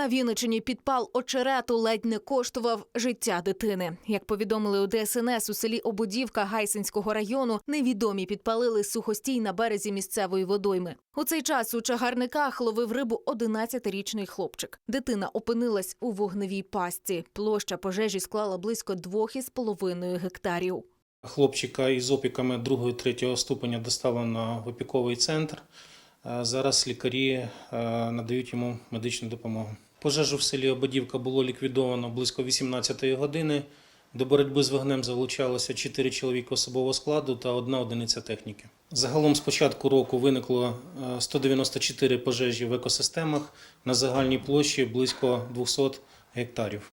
На Вінничині підпал очерету ледь не коштував життя дитини. Як повідомили у ДСНС у селі Ободівка Гайсинського району, невідомі підпалили сухостій на березі місцевої водойми. У цей час у чагарниках ловив рибу 11-річний хлопчик. Дитина опинилась у вогневій пастці. Площа пожежі склала близько 2,5 гектарів. Хлопчика із опіками 2-3 ступеня доставлено в опіковий центр. Е, Зараз лікарі е, надають йому медичну допомогу. Пожежу в селі Ободівка було ліквідовано близько 18 години. До боротьби з вогнем залучалося 4 чоловіки особового складу та одна одиниця техніки. Загалом з початку року виникло е, 194 пожежі в екосистемах на загальній площі близько 200 гектарів.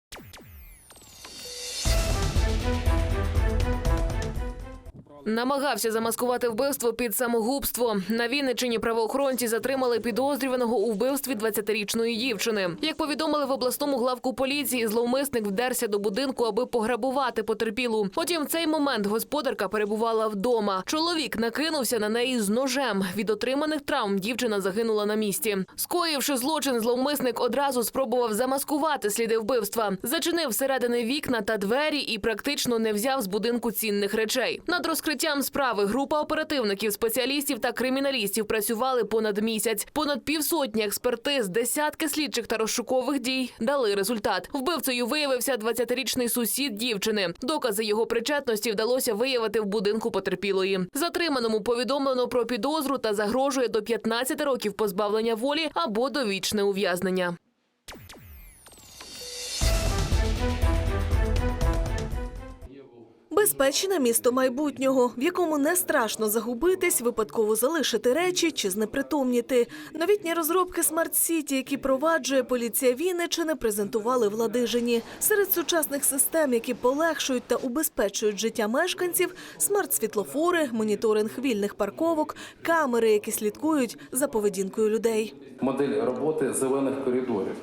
Намагався замаскувати вбивство під самогубство. На Вінничині правоохоронці затримали підозрюваного у вбивстві 20-річної дівчини. Як повідомили в обласному главку поліції, зловмисник вдерся до будинку, аби пограбувати потерпілу. Потім в цей момент господарка перебувала вдома. Чоловік накинувся на неї з ножем. Від отриманих травм дівчина загинула на місці. Скоївши злочин, зловмисник одразу спробував замаскувати сліди вбивства. Зачинив всередини вікна та двері і практично не взяв з будинку цінних речей. Над розкриттям справи група оперативників, спеціалістів та криміналістів працювали понад місяць. Понад півсотні експертиз, десятки слідчих та розшукових дій дали результат. Вбивцею виявився 20-річний сусід дівчини. Докази його причетності вдалося виявити в будинку потерпілої. Затриманому повідомлено про підозру та загрожує до 15 років позбавлення волі або довічне ув'язнення. Безпечне місто майбутнього, в якому не страшно загубитись, випадково залишити речі чи знепритомніти. Новітні розробки Смарт Сіті, які проваджує поліція Вінничини, презентували в Ладижині. Серед сучасних систем, які полегшують та убезпечують життя мешканців, смарт-світлофори, моніторинг вільних парковок, камери, які слідкують за поведінкою людей. модель роботи зелених коридорів.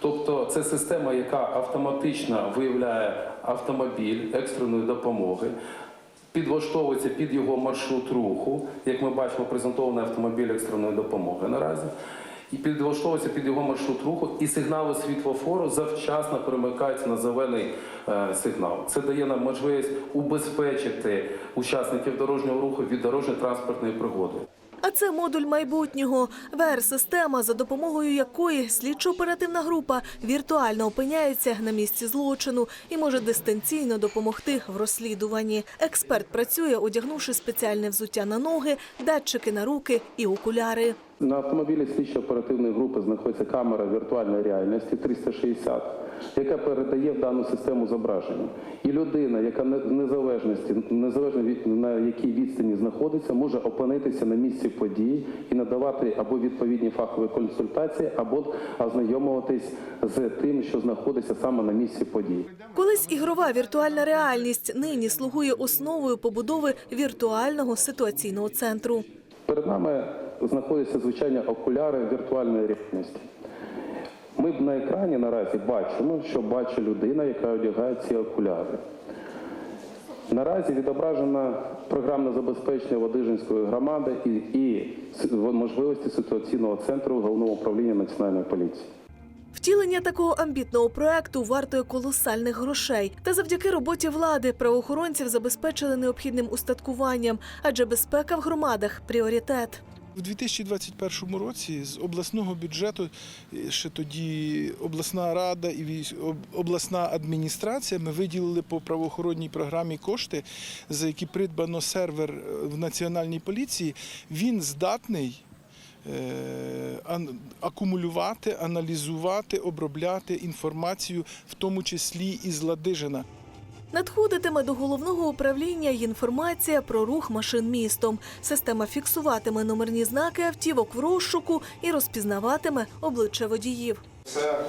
Тобто це система, яка автоматично виявляє автомобіль екстреної допомоги, підлаштовується під його маршрут руху, як ми бачимо, презентований автомобіль екстреної допомоги наразі. І підлаштовується під його маршрут руху, і сигнали світлофору завчасно перемикаються на зелений е, сигнал. Це дає нам можливість убезпечити учасників дорожнього руху від дорожньо-транспортної пригоди. А це модуль майбутнього ВР-система, за допомогою якої слідчо-оперативна група віртуально опиняється на місці злочину і може дистанційно допомогти в розслідуванні. Експерт працює, одягнувши спеціальне взуття на ноги, датчики на руки і окуляри. На автомобілі слідчо-оперативної групи знаходиться камера віртуальної реальності 360, яка передає в дану систему зображення. І людина, яка в незалежності, незалежно від на якій відстані знаходиться, може опинитися на місці події і надавати або відповідні фахові консультації, або ознайомуватись з тим, що знаходиться саме на місці події. Колись ігрова віртуальна реальність нині слугує основою побудови віртуального ситуаційного центру. Перед нами знаходяться звичайні окуляри віртуальної реальності. Ми б на екрані наразі бачимо, що бачить людина, яка одягає ці окуляри. Наразі відображено програмне забезпечення Водижинської громади і, і можливості ситуаційного центру головного управління національної поліції. Втілення такого амбітного проекту вартує колосальних грошей. Та завдяки роботі влади правоохоронців забезпечили необхідним устаткуванням, адже безпека в громадах пріоритет. У 2021 році з обласного бюджету е, ще тоді обласна рада і обласна адміністрація ми виділили по правоохоронній програмі кошти, за які придбано сервер е, в національній поліції. Він здатний. Е, Акумулювати, аналізувати, обробляти інформацію, в тому числі із Ладижина. Надходитиме до головного управління й інформація про рух машин містом. Система фіксуватиме номерні знаки автівок в розшуку і розпізнаватиме обличчя водіїв. Це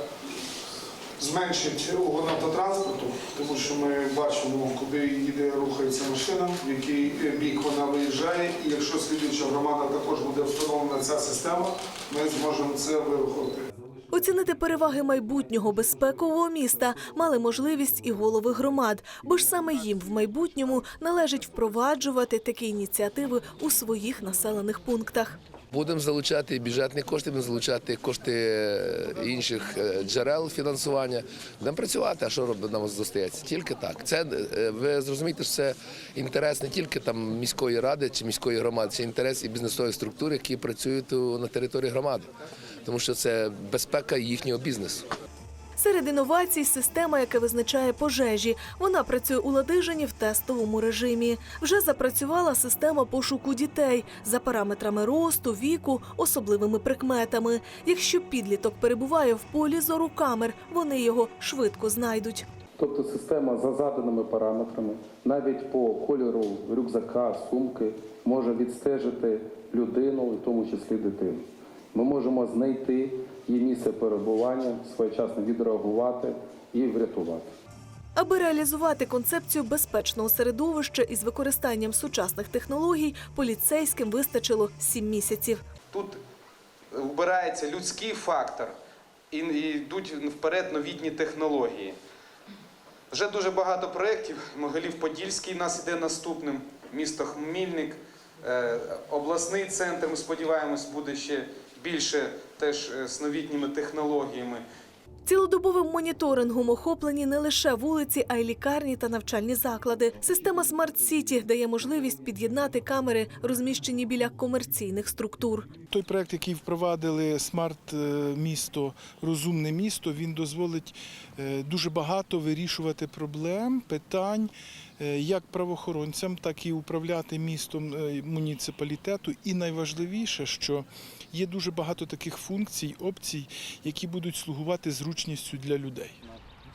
зменшить угон автотранспорту, тому що ми бачимо, куди їде, рухається машина, в який бік вона виїжджає. І якщо слідуюча громада також буде встановлена ця система, ми зможемо це вирахувати. Оцінити переваги майбутнього безпекового міста мали можливість і голови громад, бо ж саме їм в майбутньому належить впроваджувати такі ініціативи у своїх населених пунктах. Будемо залучати бюджетні кошти, будемо залучати кошти е, інших е, джерел фінансування. Будемо працювати, а що робить нам зостається? Тільки так. Це е, ви зрозумієте, що це інтерес не тільки там міської ради чи міської громади, це інтерес і бізнесових структур, які працюють на території громади, тому що це безпека їхнього бізнесу. Серед інновацій система, яка визначає пожежі. Вона працює у Ладижині в тестовому режимі. Вже запрацювала система пошуку дітей за параметрами росту, віку, особливими прикметами. Якщо підліток перебуває в полі зору камер, вони його швидко знайдуть. Тобто система за заданими параметрами, навіть по кольору рюкзака, сумки, може відстежити людину, в тому числі дитину. Ми можемо знайти її місце перебування, своєчасно відреагувати і врятувати. Аби реалізувати концепцію безпечного середовища із використанням сучасних технологій, поліцейським вистачило сім місяців. Тут вбирається людський фактор і і йдуть вперед новітні технології. Вже дуже багато проєктів. Могилів-Подільський нас іде наступним, місто Хмільник, е, обласний центр, ми сподіваємось, буде ще більше теж е, з новітніми технологіями. Цілодобовим моніторингом охоплені не лише вулиці, а й лікарні та навчальні заклади. Система Смарт Сіті дає можливість під'єднати камери, розміщені біля комерційних структур. Той проект, який впровадили смарт е, місто, розумне місто, він дозволить е, дуже багато вирішувати проблем, питань е, як правоохоронцям, так і управляти містом е, муніципалітету. І найважливіше, що є дуже багато таких функцій, опцій, які будуть слугувати зручністю для людей.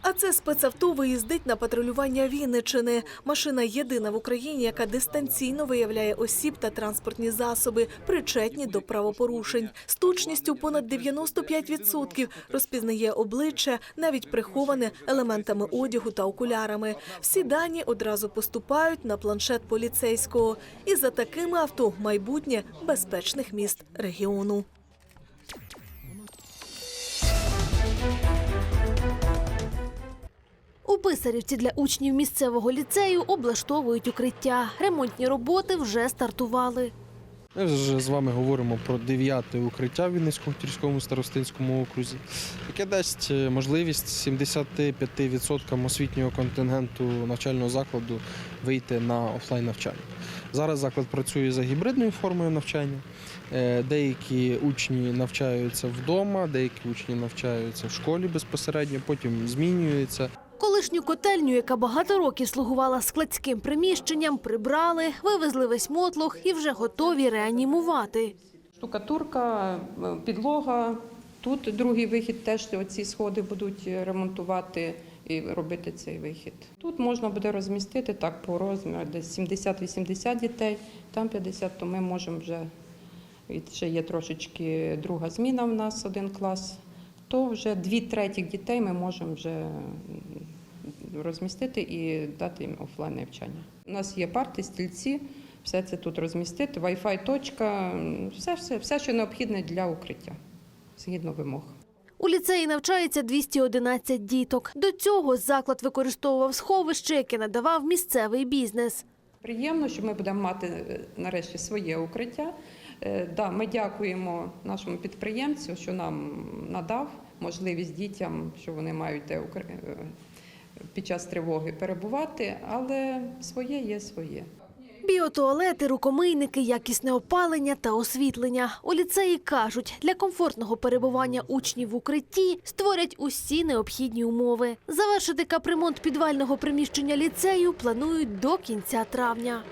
А це спецавто виїздить на патрулювання Вінничини. Машина єдина в Україні, яка дистанційно виявляє осіб та транспортні засоби, причетні до правопорушень. З точністю понад 95% розпізнає обличчя, навіть приховане елементами одягу та окулярами. Всі дані одразу поступають на планшет поліцейського. І за такими авто майбутнє безпечних міст регіону. Писарівці для учнів місцевого ліцею облаштовують укриття. Ремонтні роботи вже стартували. Ми вже з вами говоримо про дев'яте укриття в Вінницькому Тірському старостинському окрузі, яке дасть е, можливість 75% освітнього контингенту навчального закладу вийти на офлайн навчання. Зараз заклад працює за гібридною формою навчання. Е, Деякі учні навчаються вдома, деякі учні навчаються в школі безпосередньо, потім змінюються. Колишню котельню, яка багато років слугувала складським приміщенням, прибрали, вивезли весь мотлох і вже готові реанімувати. Штукатурка, е, підлога. Тут другий вихід теж оці сходи будуть ремонтувати і робити цей вихід. Тут можна буде розмістити так по розміру, десь 70-80 дітей, там 50, то ми можемо вже, ще є трошечки друга зміна в нас, один клас, то вже дві третіх дітей ми можемо вже розмістити і дати їм офлайн навчання. У нас є парти, стільці, все це тут розмістити, Wi-Fi точка, все, все, все, що необхідне для укриття, згідно вимог. У ліцеї навчається 211 діток. До цього заклад використовував сховище, яке надавав місцевий бізнес. Приємно, що ми будемо мати е, нарешті своє укриття. Е, Да, ми дякуємо нашому підприємцю, що нам надав можливість дітям, що вони мають де е, під час тривоги перебувати, але своє є своє. Біотуалети, рукомийники, якісне опалення та освітлення. У ліцеї кажуть, для комфортного перебування учнів в укритті створять усі необхідні умови. Завершити капремонт підвального приміщення ліцею планують до кінця травня.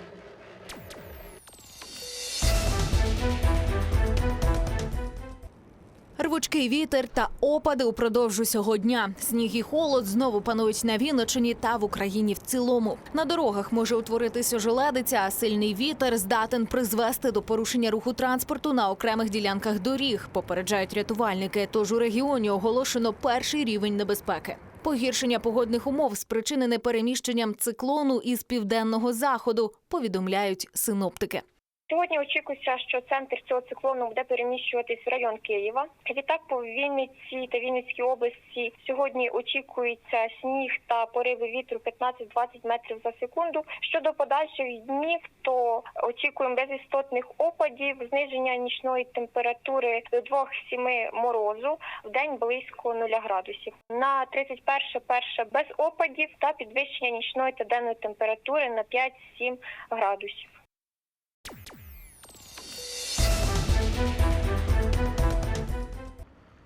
Рвучкий вітер та опади упродовж усього дня. Сніг і холод знову панують на Вінничині та в Україні в цілому. На дорогах може утворитися ожеледиця, а сильний вітер здатен призвести до порушення руху транспорту на окремих ділянках доріг. Попереджають рятувальники. Тож у регіоні оголошено перший рівень небезпеки. Погіршення погодних умов спричинене переміщенням циклону із південного заходу. Повідомляють синоптики. Сьогодні очікується, що центр цього циклону буде переміщуватись в район Києва. Відтак по Вінниці та Вінницькій області сьогодні очікується сніг та пориви вітру 15-20 метрів за секунду. Щодо подальших днів, то очікуємо безістотних опадів, зниження нічної температури до 2-7 морозу, в день близько 0 градусів. На 31 перше без опадів та підвищення нічної та денної температури на 5-7 градусів.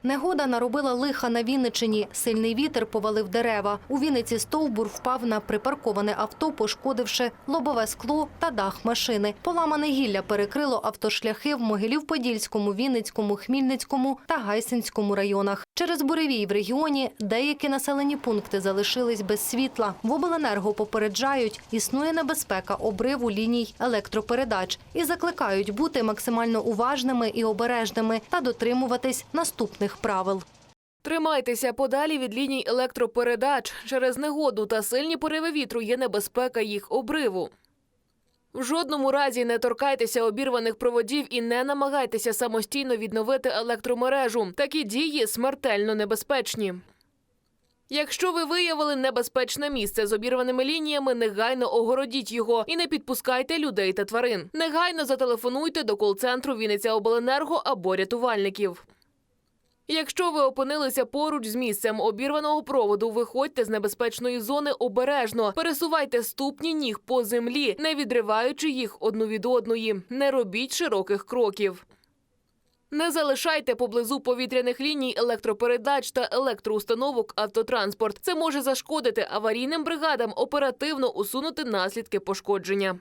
Негода наробила лиха на Вінничині. Сильний вітер повалив дерева. У Вінниці стовбур впав на припарковане авто, пошкодивши лобове скло та дах машини. Поламане гілля перекрило автошляхи в Могилів-Подільському, Вінницькому, Хмільницькому та Гайсинському районах. Через буревій в регіоні деякі населені пункти залишились без світла. В обленерго попереджають, існує небезпека обриву ліній електропередач і закликають бути максимально уважними і обережними та дотримуватись наступних правил. Тримайтеся подалі від ліній електропередач. Через негоду та сильні пориви вітру є небезпека їх обриву. В жодному разі не торкайтеся обірваних проводів і не намагайтеся самостійно відновити електромережу. Такі дії смертельно небезпечні. Якщо ви виявили небезпечне місце з обірваними лініями, негайно огородіть його і не підпускайте людей та тварин. Негайно зателефонуйте до кол-центру Вінниця Обленерго або рятувальників. Якщо ви опинилися поруч з місцем обірваного проводу, виходьте з небезпечної зони обережно, пересувайте ступні ніг по землі, не відриваючи їх одну від одної. Не робіть широких кроків. Не залишайте поблизу повітряних ліній електропередач та електроустановок автотранспорт. Це може зашкодити аварійним бригадам оперативно усунути наслідки пошкодження.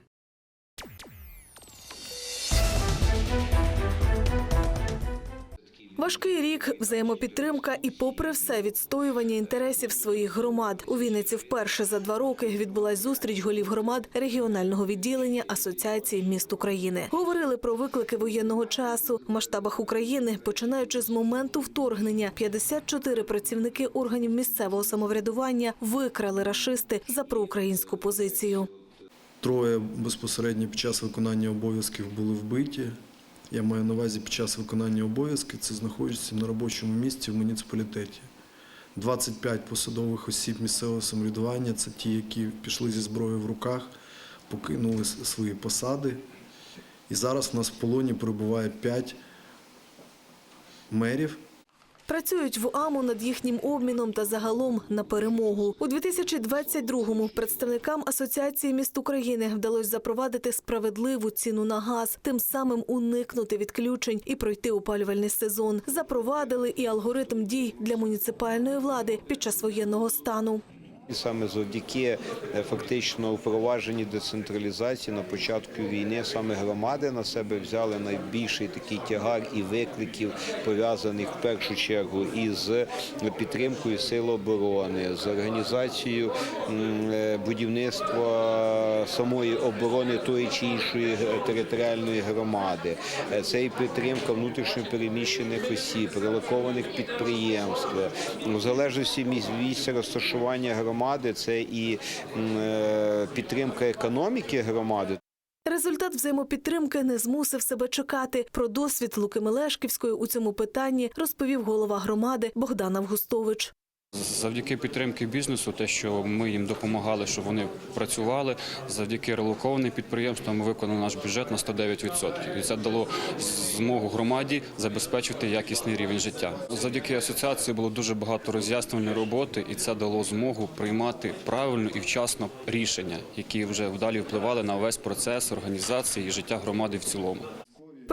Важкий рік, взаємопідтримка і, попри все, відстоювання інтересів своїх громад. У Вінниці вперше за два роки відбулась зустріч голів громад регіонального відділення Асоціації міст України. Говорили про виклики воєнного часу в масштабах України, починаючи з моменту вторгнення. 54 працівники органів місцевого самоврядування викрали рашисти за проукраїнську позицію. Троє безпосередньо під час виконання обов'язків були вбиті. Я маю на увазі під час виконання обов'язків це знаходяться на робочому місці в муніципалітеті. 25 посадових осіб місцевого самоврядування це ті, які пішли зі зброєю в руках, покинули свої посади. І зараз в нас в полоні перебуває 5 мерів. Працюють в АМУ над їхнім обміном та загалом на перемогу. У 2022-му представникам Асоціації міст України вдалося запровадити справедливу ціну на газ, тим самим уникнути відключень і пройти опалювальний сезон. Запровадили і алгоритм дій для муніципальної влади під час воєнного стану. І саме завдяки е, фактично впровадженні децентралізації на початку війни саме громади на себе взяли найбільший такий тягар і викликів, пов'язаних в першу чергу із підтримкою сил оборони, з організацією е, будівництва самої оборони тої чи іншої е, територіальної громади. Е, Це і підтримка внутрішньопереміщених осіб, релокованих підприємств, в залежності місця розташування громади, це і е, підтримка економіки громади. Результат взаємопідтримки не змусив себе чекати. Про досвід Луки Мелешківської у цьому питанні розповів голова громади Богдан Августович. Завдяки підтримки бізнесу, те, що ми їм допомагали, щоб вони працювали, завдяки релокованим підприємствам ми виконали наш бюджет на 109%. І це дало змогу громаді забезпечити якісний рівень життя. Завдяки асоціації було дуже багато роз'яснювальної роботи, і це дало змогу приймати правильно і вчасно рішення, які вже вдалі впливали на весь процес організації і життя громади в цілому.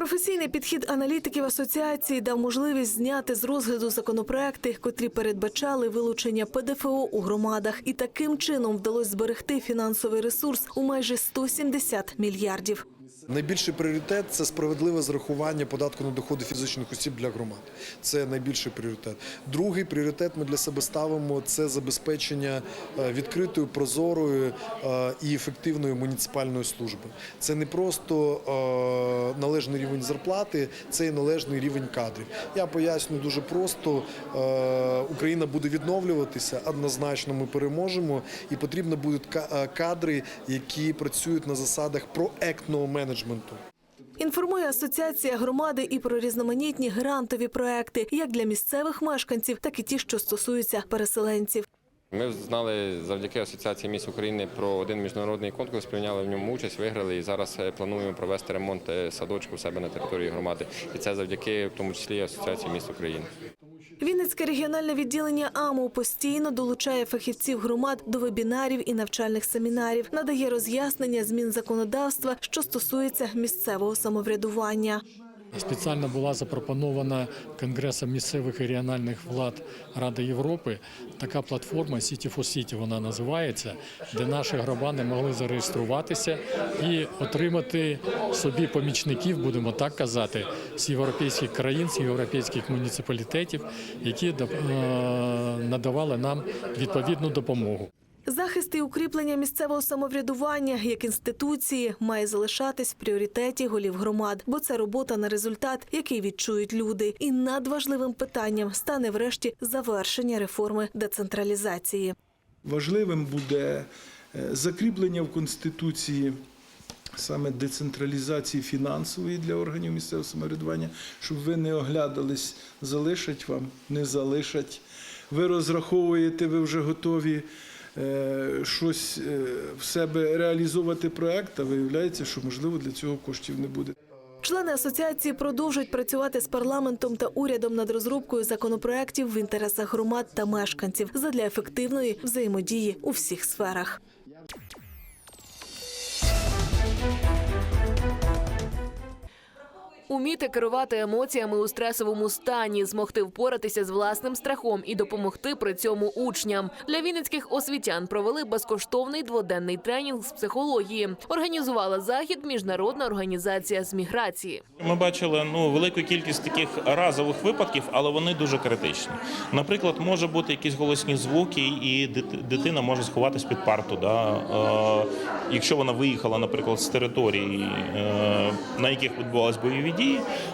Професійний підхід аналітиків асоціації дав можливість зняти з розгляду законопроекти, котрі передбачали вилучення ПДФО у громадах, і таким чином вдалося зберегти фінансовий ресурс у майже 170 мільярдів. Найбільший пріоритет це справедливе зарахування податку на доходи фізичних осіб для громад. Це найбільший пріоритет. Другий пріоритет ми для себе ставимо це забезпечення е, відкритої, прозорої е, і ефективної муніципальної служби. Це не просто е, належний рівень зарплати, це і належний рівень кадрів. Я поясню дуже просто: Україна буде відновлюватися однозначно. Ми переможемо, і потрібно будуть кадри, які працюють на засадах проектного менеджменту. Інформує асоціація громади і про різноманітні грантові проекти, як для місцевих мешканців, так і ті, що стосуються переселенців. Ми знали завдяки Асоціації міст України про один міжнародний конкурс, прийняли в ньому участь, виграли і зараз е, плануємо провести ремонт е, садочку в себе на території громади. І це завдяки в тому числі Асоціації міст України. Вінницьке регіональне відділення АМУ постійно долучає фахівців громад до вебінарів і навчальних семінарів, надає роз'яснення змін законодавства, що стосується місцевого самоврядування. Спеціально була запропонована Конгресом місцевих і регіональних влад Ради Європи така платформа City for City вона називається, де наші громади могли зареєструватися і отримати собі помічників, будемо так казати, з європейських країн, з європейських муніципалітетів, які е, надавали нам відповідну допомогу. Захист і укріплення місцевого самоврядування як інституції має залишатись в пріоритеті голів громад, бо це робота на результат, який відчують люди. І надважливим питанням стане врешті завершення реформи децентралізації. Важливим буде е, закріплення в Конституції саме децентралізації фінансової для органів місцевого самоврядування, щоб ви не оглядались, залишать вам, не залишать. Ви розраховуєте, ви вже готові щось е, в себе реалізовувати проект, а виявляється, що можливо для цього коштів не буде. Члени асоціації продовжують працювати з парламентом та урядом над розробкою законопроєктів в інтересах громад та мешканців задля ефективної взаємодії у всіх сферах. Уміти керувати емоціями у стресовому стані, змогти впоратися з власним страхом і допомогти при цьому учням. Для вінницьких освітян провели безкоштовний дводенний тренінг з психології. Організувала захід міжнародна організація з міграції. Ми бачили ну велику кількість таких разових випадків, але вони дуже критичні. Наприклад, може бути якісь голосні звуки, і дитина може сховатись під парту. Да? Е, якщо вона виїхала, наприклад, з території, е, на яких відбувалися бойові дії,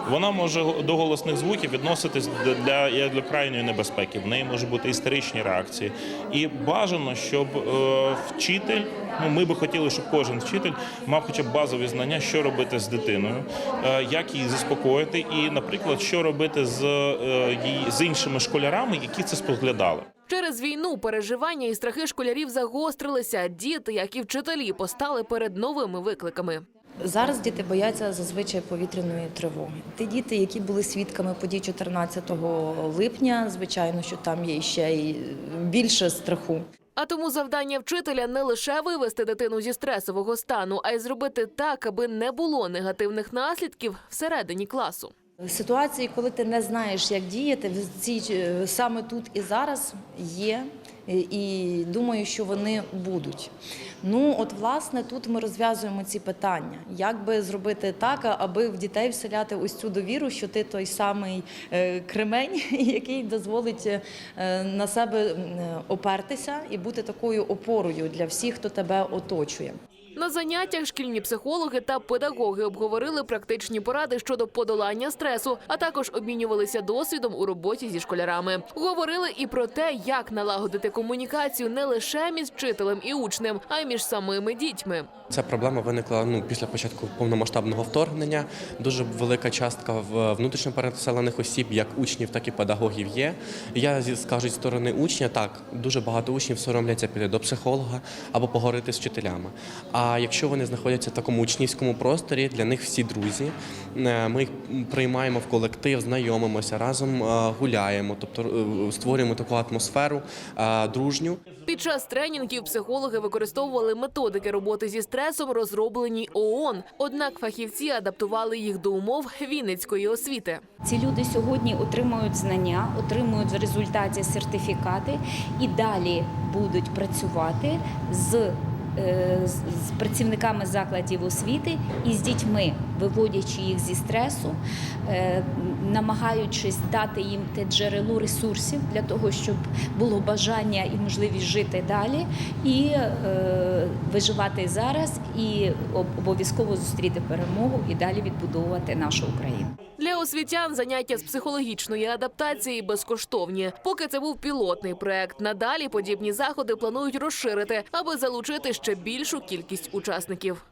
вона може до голосних звуків відноситись для, для крайньої небезпеки. В неї може бути істеричні реакції. І бажано, щоб е, вчитель, ну ми би хотіли, щоб кожен вчитель мав хоча б базові знання, що робити з дитиною, е, як її заспокоїти, і, наприклад, що робити з, е, з іншими школярами, які це споглядали. Через війну переживання і страхи школярів загострилися. Діти, як і вчителі, постали перед новими викликами. Зараз діти бояться зазвичай повітряної тривоги. Ті діти, які були свідками подій 14 липня, звичайно, що там є ще й більше страху. А тому завдання вчителя не лише вивести дитину зі стресового стану, а й зробити так, аби не було негативних наслідків всередині класу. Ситуації, коли ти не знаєш, як діяти, в цій е, саме тут і зараз є. І думаю, що вони будуть. Ну, от власне, тут ми розв'язуємо ці питання. Як би зробити так, аби в дітей вселяти ось цю довіру, що ти той самий е, кремень, який дозволить е, на себе е, опертися і бути такою опорою для всіх, хто тебе оточує. На заняттях шкільні психологи та педагоги обговорили практичні поради щодо подолання стресу, а також обмінювалися досвідом у роботі зі школярами. Говорили і про те, як налагодити комунікацію не лише між вчителем і учнем, а й між самими дітьми. Ця проблема виникла ну після початку повномасштабного вторгнення. Дуже велика частка внутрішньо переселених осіб, як учнів, так і педагогів є. Я скажу зі сторони учня, так дуже багато учнів соромляться піти до психолога або поговорити з вчителями. А якщо вони знаходяться в такому учнівському просторі, для них всі друзі. Е, Ми їх приймаємо в колектив, знайомимося, разом е, гуляємо, тобто е, створюємо таку атмосферу дружню. Під час тренінгів психологи використовували методики роботи зі стресом, розроблені ООН. Однак фахівці адаптували їх до умов вінницької освіти. Ці люди сьогодні отримують знання, отримують в результаті сертифікати і далі будуть працювати з, з- з працівниками закладів освіти і з дітьми, виводячи їх зі стресу, е, намагаючись дати їм те джерело ресурсів для того, щоб було бажання і можливість жити далі, і е, виживати зараз, і обов'язково зустріти перемогу і далі відбудовувати нашу Україну. Для освітян заняття з психологічної адаптації безкоштовні. Поки це був пілотний проект. Надалі подібні заходи планують розширити, аби залучити ще більшу кількість учасників.